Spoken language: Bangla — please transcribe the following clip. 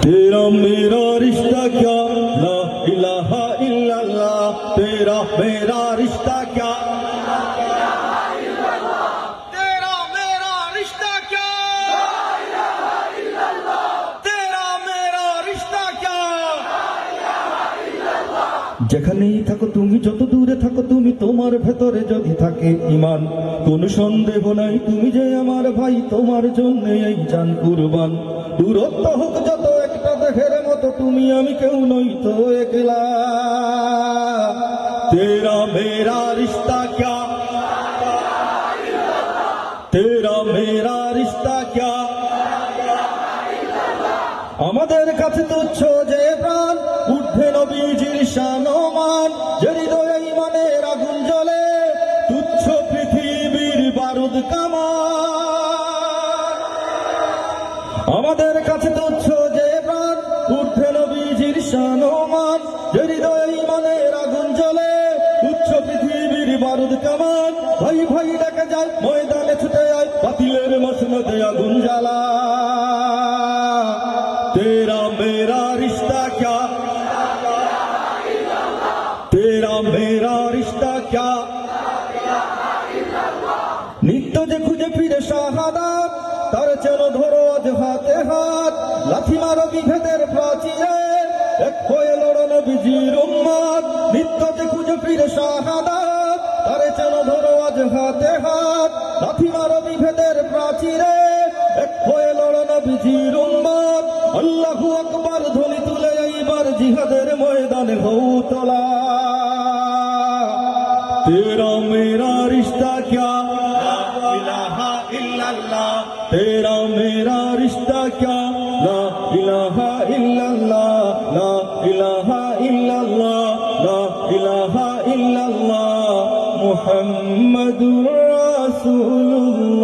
तेरा मेरा रिश्ता क्या ला इलाहा इल्लल्लाह तेरा मेरा रिश्ता क्या যেখানেই থাকো তুমি, যত দূরে থাকো তুমি, তোমার ভেতরে যদি থাকে ইমান কোন সন্দেহ নাই তুমি যে আমার ভাই, তোমার জন্য এই জান কুরবান। দূরত্ব হোক যত একটা দেহের মতো, তুমি আমি কেউ নই তো একলা। তেরা মেরা রিশ্তা ক্যা? তেরা মেরা রিশ্তা ক্যা? আমাদের কাছে তুচ্ছ যে প্রাণ, ঊর্ধ্বে নবীজির শানমান বারুদ কামান আমাদের কাছে তুচ্ছ যে প্রাণ ঊর্ধ্বে নবীজির শানমান যে হৃদয়ে ইমানের আগুন জ্বলে তুচ্ছ পৃথিবীর বারুদ কামান ভাই ভাই ডেকে যায় ময়দানে ছুটে যায় বাতিলের মসনদে আগুন জ্বালা तेरा मेरा रिश्ता क्या तेरा मेरा रिश्ता क्या নিত্য যে খুঁজে ফিরে শাহাদাত, তার চেন ধরো আজ হাতে হাত। লাথি মারো বিভেদের প্রাচীরে, এক হয়ে লড়ন বিজির উম্মাদ। নিত্য যে খুঁজে ফিরে শাহাদাত, তার চেন ধরো আজ হাতে হাত। লাথি মারো বিভেদের প্রাচীরে, এক হয়ে লড়ন বিজির উম্মাদ। আল্লাহু আকবার ধ্বনি তুলে এইবার জিহাদের ময়দানে হৌ তোলা। তেরা মেরা রিশতা ক্যা तेरा मेरा रिश्ता क्या ला इलाहा इल्लल्लाह ला इलाहा इल्लल्लाह ला इलाहा इल्लल्लाह मुहम्मदुर रसूलुल्लाह